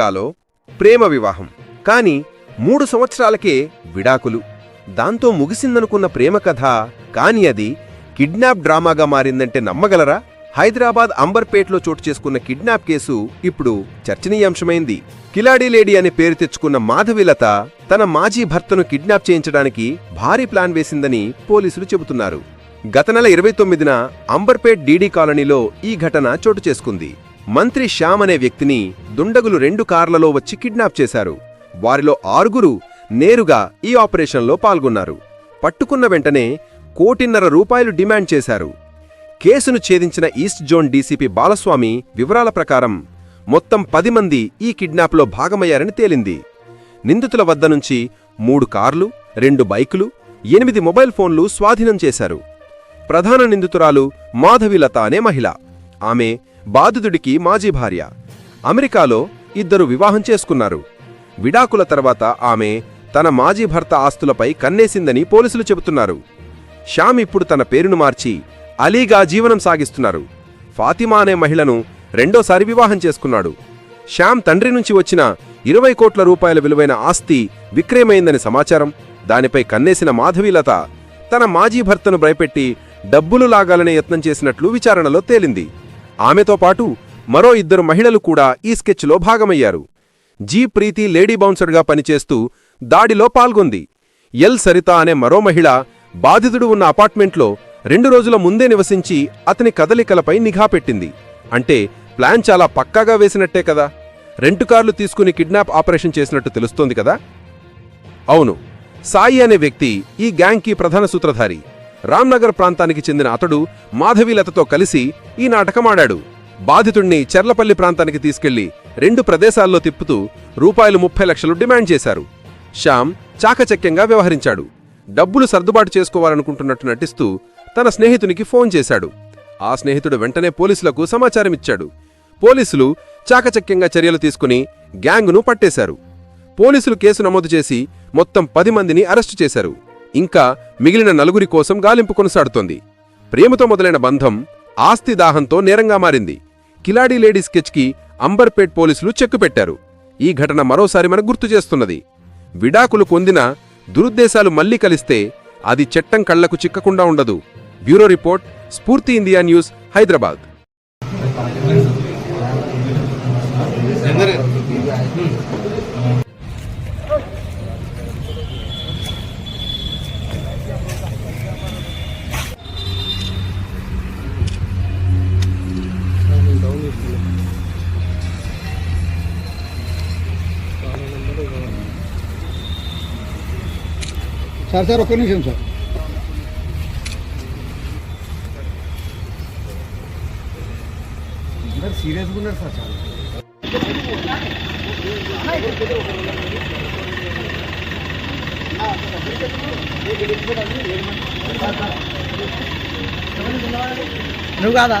అమెరికాలో ప్రేమ వివాహం. కాని మూడు సంవత్సరాలకే విడాకులు. దాంతో ముగిసిందనుకున్న ప్రేమ కథ కాని అది కిడ్నాప్ డ్రామాగా మారిందంటే నమ్మగలరా? హైదరాబాద్ అంబర్పేట్లో చోటు చేసుకున్న కిడ్నాప్ కేసు ఇప్పుడు చర్చనీయాంశమైంది. కిలాడి లేడీ అనే పేరు తెచ్చుకున్న మాధవిలత తన మాజీ భర్తను కిడ్నాప్ చేయించడానికి భారీ ప్లాన్ వేసిందని పోలీసులు చెబుతున్నారు. గత నెల ఇరవై తొమ్మిదిన అంబర్పేట్ డీడీ కాలనీలో ఈ ఘటన చోటు చేసుకుంది. మంత్రి శ్యామ్ అనే వ్యక్తిని దుండగులు రెండు కార్లలో వచ్చి కిడ్నాప్ చేశారు. వారిలో ఆరుగురు నేరుగా ఈ ఆపరేషన్లో పాల్గొన్నారు. పట్టుకున్న వెంటనే కోటిన్నర రూపాయలు డిమాండ్ చేశారు. కేసును ఛేదించిన ఈస్ట్ జోన్ డీసీపీ బాలస్వామి వివరాల ప్రకారం మొత్తం పది మంది ఈ కిడ్నాప్లో భాగమయ్యారని తేలింది. నిందితుల వద్ద నుంచి మూడు కార్లు రెండు బైకులు ఎనిమిది మొబైల్ ఫోన్లు స్వాధీనం చేశారు. ప్రధాన నిందితురాలు మాధవిలత అనే మహిళ. ఆమె బాధితుడికి మాజీ భార్య. అమెరికాలో ఇద్దరు వివాహం చేసుకున్నారు. విడాకుల తర్వాత ఆమె తన మాజీ భర్త ఆస్తులపై కన్నేసిందని పోలీసులు చెబుతున్నారు. శ్యామ్ ఇప్పుడు తన పేరును మార్చి అలీగా జీవనం సాగిస్తున్నారు. ఫాతిమా అనే మహిళను రెండోసారి వివాహం చేసుకున్నాడు. శ్యామ్ తండ్రి నుంచి వచ్చిన ఇరవై కోట్ల రూపాయల విలువైన ఆస్తి విక్రయమైందని సమాచారం. దానిపై కన్నేసిన మాధవీలత తన మాజీ భర్తను భయపెట్టి డబ్బులు లాగాలనే యత్నం చేసినట్లు విచారణలో తేలింది. ఆమెతో పాటు మరో ఇద్దరు మహిళలు కూడా ఈ స్కెచ్లో భాగమయ్యారు. జీ ప్రీతి లేడీ బౌన్సర్గా పనిచేస్తూ దాడిలో పాల్గొంది. ఎల్ సరిత అనే మరో మహిళ బాధితుడు ఉన్న అపార్ట్మెంట్లో రెండు రోజుల ముందే నివసించి అతని కదలికలపై నిఘా పెట్టింది. అంటే ప్లాన్ చాలా పక్కాగా వేసినట్టే కదా? రెంటు కార్లు తీసుకుని కిడ్నాప్ ఆపరేషన్ చేసినట్టు తెలుస్తోంది కదా? అవును. సాయి అనే వ్యక్తి ఈ గ్యాంగ్కి ప్రధాన సూత్రధారి. రామ్నగర్ ప్రాంతానికి చెందిన అతడు మాధవీలతతో కలిసి ఈ నాటకమాడాడు. బాధితుణ్ణి చెర్లపల్లి ప్రాంతానికి తీసుకెళ్ళి రెండు ప్రదేశాల్లో తిప్పుతూ రూపాయలు ముప్పై లక్షలు డిమాండ్ చేశారు. శ్యామ్ చాకచక్యంగా వ్యవహరించాడు. డబ్బులు సర్దుబాటు చేసుకోవాలనుకుంటున్నట్టు నటిస్తూ తన స్నేహితునికి ఫోన్ చేశాడు. ఆ స్నేహితుడు వెంటనే పోలీసులకు సమాచారమిచ్చాడు. పోలీసులు చాకచక్యంగా చర్యలు తీసుకుని గ్యాంగును పట్టేశారు. పోలీసులు కేసు నమోదు చేసి మొత్తం పది మందిని అరెస్టు చేశారు. ఇంకా మిగిలిన నలుగురి కోసం గాలింపు కొనసాడుతోంది. ప్రేమతో మొదలైన బంధం ఆస్తి దాహంతో నేరంగా మారింది. కిలాడీ లేడీ స్కెచ్కి అంబర్పేట్ పోలీసులు చెక్కు పెట్టారు. ఈ ఘటన మరోసారి మనకు గుర్తు చేస్తున్నది. విడాకులు పొందిన దురుద్దేశాలు మళ్ళీ కలిస్తే అది చట్టం కళ్ళకు చిక్కకుండా ఉండదు. Bureau report Spoorthi India news Hyderabad. Sir sir ఒక్క నిమిషం సార్. సీరియస్గా ఉన్నారు సార్ చాలా. నువ్వు కాదా?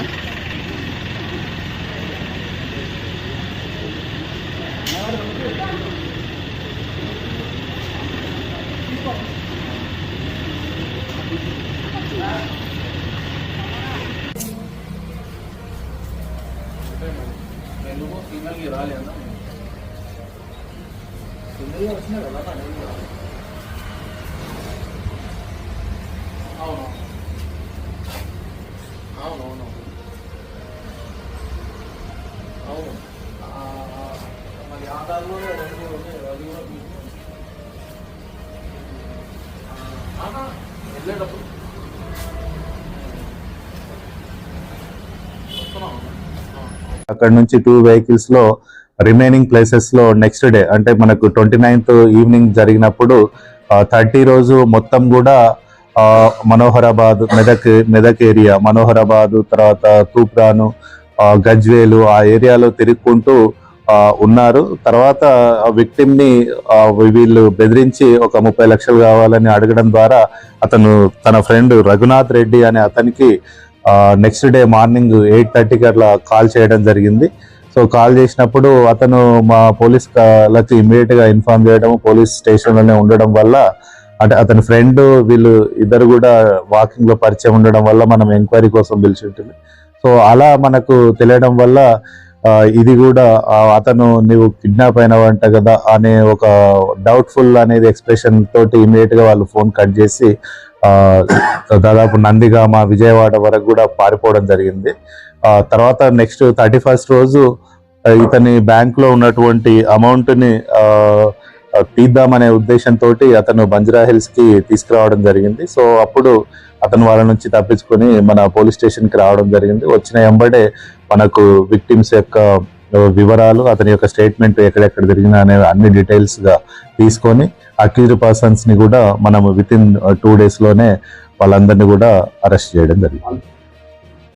సిగ్నల్కి రాలే అన్న. సిగ్నల్ వచ్చినా కదా అవును. అవునవును అవును. మరి ఆధార్లో రెండు అది కూడా వెళ్ళేటప్పుడు. వస్తున్నాం అక్కడ నుంచి టూ వెహికల్స్లో రిమైనింగ్ ప్లేసెస్లో నెక్స్ట్ డే అంటే మనకు ట్వంటీ నైన్త్ ఈవినింగ్ జరిగినప్పుడు థర్టీ రోజు మొత్తం కూడా మనోహరాబాద్ మెదక్ మెదక్ ఏరియా మనోహరాబాద్ తర్వాత తూప్రాను గజ్వేలు ఆ ఏరియాలో తిరుగుకుంటూ ఉన్నారు. తర్వాత విక్టిమ్ని వీళ్ళు బెదిరించి ఒక ముప్పై లక్షలు కావాలని అడగడం ద్వారా అతను తన ఫ్రెండ్ రఘునాథ్ రెడ్డి అనే అతనికి నెక్స్ట్ డే మార్నింగ్ ఎయిట్ థర్టీకి అట్లా కాల్ చేయడం జరిగింది. సో కాల్ చేసినప్పుడు అతను మా పోలీస్ లకి ఇమ్మీడియట్గా ఇన్ఫామ్ ఇన్ఫార్మ్ చేయడం పోలీస్ స్టేషన్లోనే ఉండడం వల్ల అంటే అతని ఫ్రెండ్ వీళ్ళు ఇద్దరు కూడా వాకింగ్లో పరిచయం ఉండడం వల్ల మనం ఎంక్వైరీ కోసం పిలిచి ఉంటుంది. సో అలా మనకు తెలియడం వల్ల ఇది కూడా అతను నువ్వు కిడ్నాప్ అయినవంట కదా అనే ఒక డౌట్ఫుల్ అనేది ఎక్స్ప్రెషన్ తోటి ఇమీడియట్గా వాళ్ళు ఫోన్ కట్ చేసి దాదాపు నందిగామ విజయవాడ వరకు కూడా పారిపోవడం జరిగింది. తర్వాత నెక్స్ట్ థర్టీ ఫస్ట్ రోజు ఇతని బ్యాంక్లో ఉన్నటువంటి అమౌంట్ని తీద్దామనే ఉద్దేశంతో అతను బంజరా హిల్స్కి తీసుకురావడం జరిగింది. సో అప్పుడు అతను వాళ్ళ నుంచి తప్పించుకొని మన పోలీస్ స్టేషన్కి రావడం జరిగింది. వచ్చిన ఎంబడే మనకు విక్టిమ్స్ యొక్క వివరాలు అతని యొక్క స్టేట్మెంట్ ఎక్కడెక్కడ జరిగిన అనే అన్ని డీటెయిల్స్గా తీసుకొని అక్యూజ్డ్ పర్సన్స్ని కూడా మనం విత్ ఇన్ టూ డేస్లోనే వాళ్ళందరినీ కూడా అరెస్ట్ చేయడం జరిగింది.